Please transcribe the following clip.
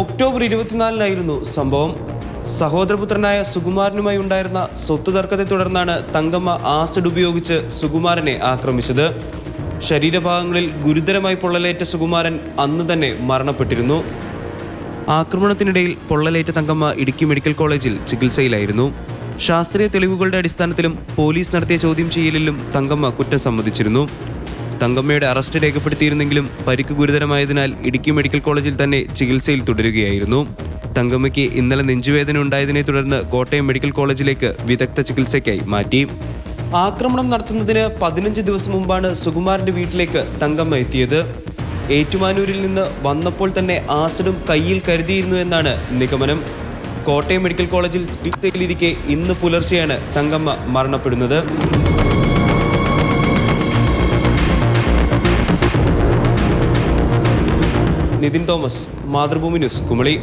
October ഇരുപത്തിനാലിനായിരുന്നു സംഭവം. സഹോദരപുത്രനായ സുകുമാരനുമായി ഉണ്ടായിരുന്ന സ്വത്ത് തർക്കത്തെ തുടർന്നാണ് തങ്കമ്മ ആസിഡ് ഉപയോഗിച്ച് സുകുമാരനെ ആക്രമിച്ചത്. ശരീരഭാഗങ്ങളിൽ ഗുരുതരമായി പൊള്ളലേറ്റ സുകുമാരൻ അന്ന് തന്നെ മരണപ്പെട്ടിരുന്നു. ആക്രമണത്തിനിടയിൽ പൊള്ളലേറ്റ തങ്കമ്മ ഇടുക്കി മെഡിക്കൽ കോളേജിൽ ചികിത്സയിലായിരുന്നു. ശാസ്ത്രീയ തെളിവുകളുടെ അടിസ്ഥാനത്തിലും പോലീസ് നടത്തിയ ചോദ്യം ചെയ്യലിലും തങ്കമ്മ കുറ്റം സമ്മതിച്ചിരുന്നു. തങ്കമ്മയുടെ അറസ്റ്റ് രേഖപ്പെടുത്തിയിരുന്നെങ്കിലും പരിക്ക് ഗുരുതരമായതിനാൽ ഇടുക്കി മെഡിക്കൽ കോളേജിൽ തന്നെ ചികിത്സയിൽ തുടരുകയായിരുന്നു. തങ്കമ്മയ്ക്ക് ഇന്നലെ നെഞ്ചുവേദന ഉണ്ടായതിനെ തുടർന്ന് കോട്ടയം മെഡിക്കൽ കോളേജിലേക്ക് വിദഗ്ധ ചികിത്സയ്ക്കായി മാറ്റി. ആക്രമണം നടത്തുന്നതിന് പതിനഞ്ച് ദിവസം മുമ്പാണ് സുകുമാരന്റെ വീട്ടിലേക്ക് തങ്കമ്മ എത്തിയത്. ഏറ്റുമാനൂരിൽ നിന്ന് വന്നപ്പോൾ തന്നെ ആസിഡും കയ്യിൽ കരുതിയിരുന്നു എന്നാണ് നിഗമനം. കോട്ടയം മെഡിക്കൽ കോളേജിൽ ചികിത്സയിലിരിക്കെ ഇന്ന് പുലർച്ചെയാണ് തങ്കമ്മ മരണപ്പെടുന്നത്. Nithin Thomas Mathrubhumi news Kumily.